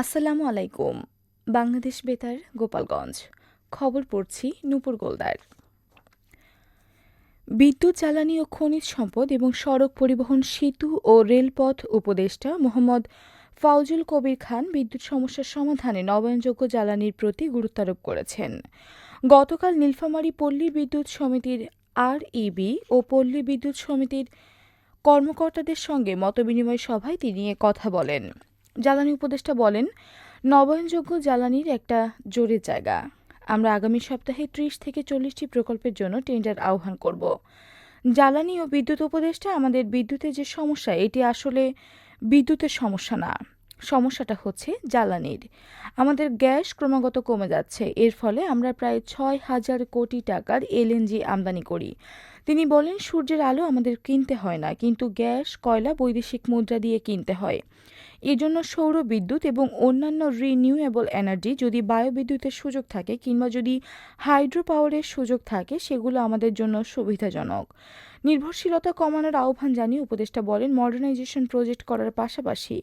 আসসালামু আলাইকুম, বাংলাদেশ বেতার, গোপালগঞ্জ। খবর পড়ছি নূপুর গোলদার। বিদ্যুৎ, জ্বালানি ও খনিজ সম্পদ এবং সড়ক পরিবহন, সেতু ও রেলপথ উপদেষ্টা মোহাম্মদ ফাউজুল কবির খান বিদ্যুৎ সমস্যার সমাধানে নবায়নযোগ্য জ্বালানির প্রতি গুরুত্বারোপ করেছেন। গতকাল নীলফামারী পল্লী বিদ্যুৎ সমিতির আরইবি ও পল্লী বিদ্যুৎ সমিতির কর্মকর্তাদের সঙ্গে মতবিনিময় সভায় তিনি কথা বলেন। জ্বালানি উপদেষ্টা বলেন, নবায়নযোগ্য জ্বালানির একটা জোরের জায়গা। আমরা আগামী সপ্তাহে ত্রিশ থেকে চল্লিশটি প্রকল্পের জন্য টেন্ডার আহ্বান করব। জ্বালানি ও বিদ্যুৎ উপদেষ্টা, আমাদের বিদ্যুতের যে সমস্যা, এটি আসলে বিদ্যুতের সমস্যা না। সমস্যাটা হচ্ছে জ্বালানির। আমাদের গ্যাস ক্রমাগত কমে যাচ্ছে। এর ফলে আমরা প্রায় ছয় হাজার কোটি টাকার এলএনজি আমদানি করি। তিনি বলেন, সূর্যের আলো আমাদের কিনতে হয় না, কিন্তু গ্যাস, কয়লা, বৈদেশিক মুদ্রা দিয়ে কিনতে হয়। এজন্য সৌর বিদ্যুৎ এবং অন্যান্য রিনিউয়েবল এনার্জি যদি বায়োবিদ্যুতের সুযোগ থাকে কিংবা যদি হাইড্রো পাওয়ারের সুযোগ থাকে, সেগুলো আমাদের জন্য সুবিধাজনক। নির্ভরশীলতা কমানোর আহ্বান জানিয়ে উপদেষ্টা বলেন মডার্নাইজেশন প্রজেক্ট করার পাশাপাশি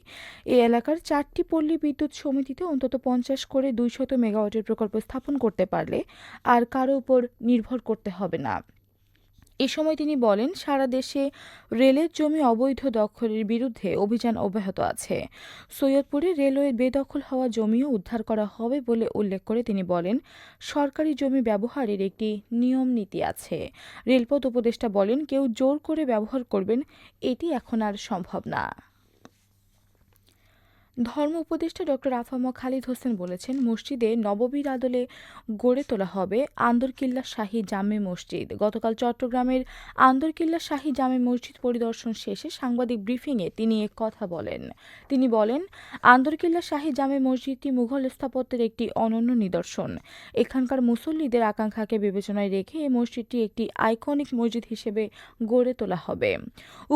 এ এলাকার চারটি পল্লী বিদ্যুৎ সমিতিতে অন্তত পঞ্চাশ করে দুইশত মেগাওয়াটের প্রকল্প স্থাপন করতে পারলে আর কারও উপর নির্ভর করতে হবে না। এ সময় তিনি বলেন, সারা দেশে রেলের জমি অবৈধ দখলের বিরুদ্ধে অভিযান অব্যাহত আছে। সৈয়দপুরে রেলওয়ে বেদখল হওয়া জমিও উদ্ধার করা হবে বলে উল্লেখ করে তিনি বলেন, সরকারি জমি ব্যবহারের একটি নিয়ম নীতি আছে। রেলপথ উপদেষ্টা বলেন, কেউ জোর করে ব্যবহার করবেন, এটি এখন আর সম্ভব না। ধর্ম উপদেষ্টা ডক্টর আফামা খালিদ হোসেন বলেছেন, মসজিদে নববীর আদলে গড়ে তোলা হবে আন্দরকিল্লা শাহী জামে মসজিদ। গতকাল চট্টগ্রামের আন্দরকিল্লা শাহী জামে মসজিদ পরিদর্শন শেষে সাংবাদিক ব্রিফিংয়ে তিনি এক কথা বলেন। তিনি বলেন, আন্দরকিল্লা শাহী জামে মসজিদটি মুঘল স্থাপত্যের একটি অনন্য নিদর্শন। এখানকার মুসল্লিদের আকাঙ্ক্ষাকে বিবেচনায় রেখে এই মসজিদটি একটি আইকনিক মসজিদ হিসেবে গড়ে তোলা হবে।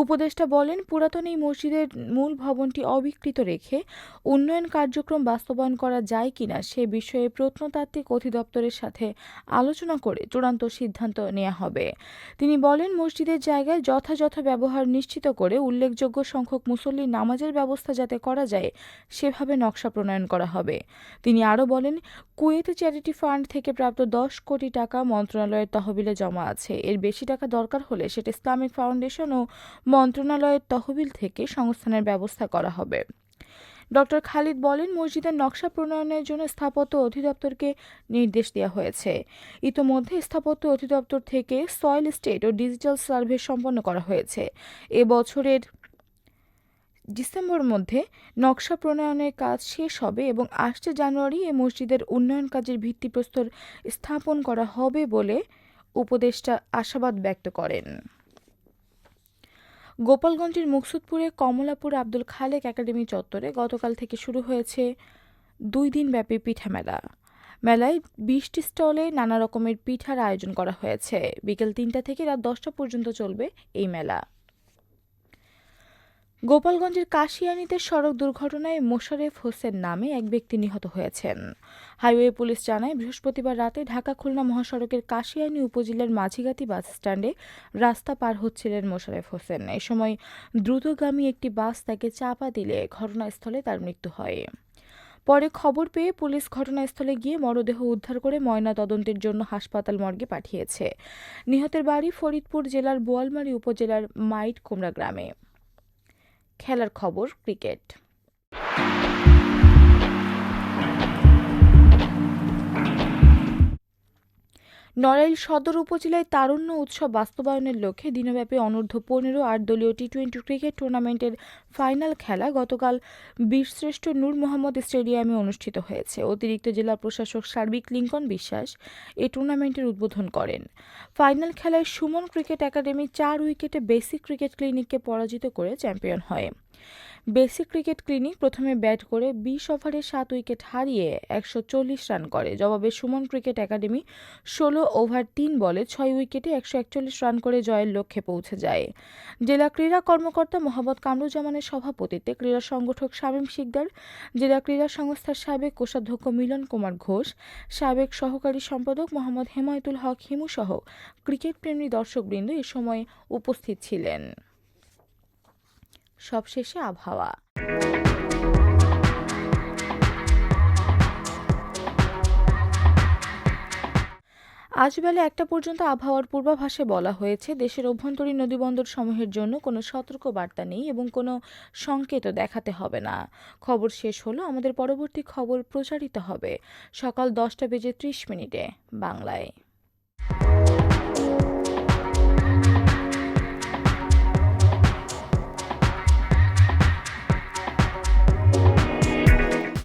উপদেষ্টা বলেন, পুরাতন এই মসজিদের মূল ভবনটি অবিকৃত রেখে উন্নয়ন কার্যক্রম বাস্তবায়ন করা যায় কিনা সে বিষয়ে প্রত্নতাত্ত্বিক অধিদপ্তরের সাথে আলোচনা করে চূড়ান্ত সিদ্ধান্ত নেওয়া হবে। তিনি বলেন, মসজিদের জায়গায় যথাযথ ব্যবহার নিশ্চিত করে উল্লেখযোগ্য সংখ্যক মুসল্লির নামাজের ব্যবস্থা যাতে করা যায়, সেভাবে নকশা প্রণয়ন করা হবে। তিনি আরও বলেন, কুয়েত চ্যারিটি ফান্ড থেকে প্রাপ্ত দশ কোটি টাকা মন্ত্রণালয়ের তহবিলে জমা আছে। এর বেশি টাকা দরকার হলে সেটা ইসলামিক ফাউন্ডেশন ও মন্ত্রণালয়ের তহবিল থেকে সংস্থানের ব্যবস্থা করা হবে। ডক্টর খালিদ বলেন, মসজিদের নকশা প্রণয়নের জন্য স্থাপত্য অধিদপ্তরকে নির্দেশ দেওয়া হয়েছে। ইতোমধ্যে স্থাপত্য অধিদপ্তর থেকে সয়েল স্টেট ও ডিজিটাল সার্ভে সম্পন্ন করা হয়েছে। এ বছরের ডিসেম্বর মধ্যে নকশা প্রণয়নের কাজ শেষ হবে এবং আসছে জানুয়ারি এ মসজিদের উন্নয়ন কাজের ভিত্তিপ্রস্তর স্থাপন করা হবে বলে উপদেষ্টা আশাবাদ ব্যক্ত করেন। গোপালগঞ্জের মুকসুদপুরে কমলাপুর আব্দুল খালেক একাডেমি চত্বরে গতকাল থেকে শুরু হয়েছে দুই দিনব্যাপী পিঠা মেলা। মেলায় বিশটি স্টলে নানা রকমের পিঠার আয়োজন করা হয়েছে। বিকেল তিনটা থেকে রাত দশটা পর্যন্ত চলবে এই মেলা। গোপালগঞ্জের কাশিয়ানীতে সড়ক দুর্ঘটনায় মোশারেফ হোসেন নামে এক ব্যক্তি নিহত হয়েছেন। হাইওয়ে পুলিশ জানায়, বৃহস্পতিবার রাতে ঢাকা খুলনা মহাসড়কের কাশিয়ানী উপজেলার মাঝিগাতি বাস স্ট্যান্ডে রাস্তা পার হচ্ছিলেন মোশারেফ হোসেন। এ সময় দ্রুতগামী একটি বাস তাকে চাপা দিলে ঘটনাস্থলে তার মৃত্যু হয়। পরে খবর পেয়ে পুলিশ ঘটনাস্থলে গিয়ে মরদেহ উদ্ধার করে ময়না তদন্তের জন্য হাসপাতাল মর্গে পাঠিয়েছে। নিহতের বাড়ি ফরিদপুর জেলার বোয়ালমারী উপজেলার মাইট কুমড়া গ্রামে। খেলার খবর ক্রিকেট। নড়াইল সদর উপজেলায় তারুণ্য উৎসব বাস্তবায়নের লক্ষ্যে দিনব্যাপী অনূর্ধ্ব পনেরো আট দলীয় টি টোয়েন্টি ক্রিকেট টুর্নামেন্টের ফাইনাল খেলা গতকাল বীরশ্রেষ্ঠ নূর মোহাম্মদ স্টেডিয়ামে অনুষ্ঠিত হয়েছে। অতিরিক্ত জেলা প্রশাসক সার্বিক লিঙ্কন বিশ্বাস এই টুর্নামেন্টের উদ্বোধন করেন। ফাইনাল খেলায় সুমন ক্রিকেট একাডেমি চার উইকেটে বেসিক ক্রিকেট ক্লিনিককে পরাজিত করে চ্যাম্পিয়ন হয়। বেসিক ক্রিকেট ক্লিনিক প্রথমে ব্যাট করে বিশ ওভারে সাত উইকেট হারিয়ে একশো চল্লিশ রান করে। জবাবে সুমন ক্রিকেট একাডেমি ষোলো ওভার তিন বলে ছয় উইকেটে একশো একচল্লিশ রান করে জয়ের লক্ষ্যে পৌঁছে যায়। জেলা ক্রীড়া কর্মকর্তা মোহাম্মদ কামরুজ্জামানের সভাপতিত্বে ক্রীড়া সংগঠক শামীম শিকদার, জেলা ক্রীড়া সংস্থার সাবেক কোষাধ্যক্ষ মিলন কুমার ঘোষ, সাবেক সহকারী সম্পাদক মোহাম্মদ হেমায়তুল হক হিমু সহ ক্রিকেট প্রেমী দর্শকবৃন্দ এ সময় উপস্থিত ছিলেন। সবশেষে আবহাওয়া। আজ বেলা একটা পর্যন্ত আবহাওয়ার পূর্বাভাসে বলা হয়েছে, দেশের অভ্যন্তরীণ নদীবন্দর সমূহের জন্য কোনো সতর্ক বার্তা নেই এবং কোনো সংকেতও দেখাতে হবে না। খবর শেষ হলো, আমাদের পরবর্তী খবর প্রচারিত হবে সকাল দশটা বেজে ত্রিশ মিনিটে বাংলায়।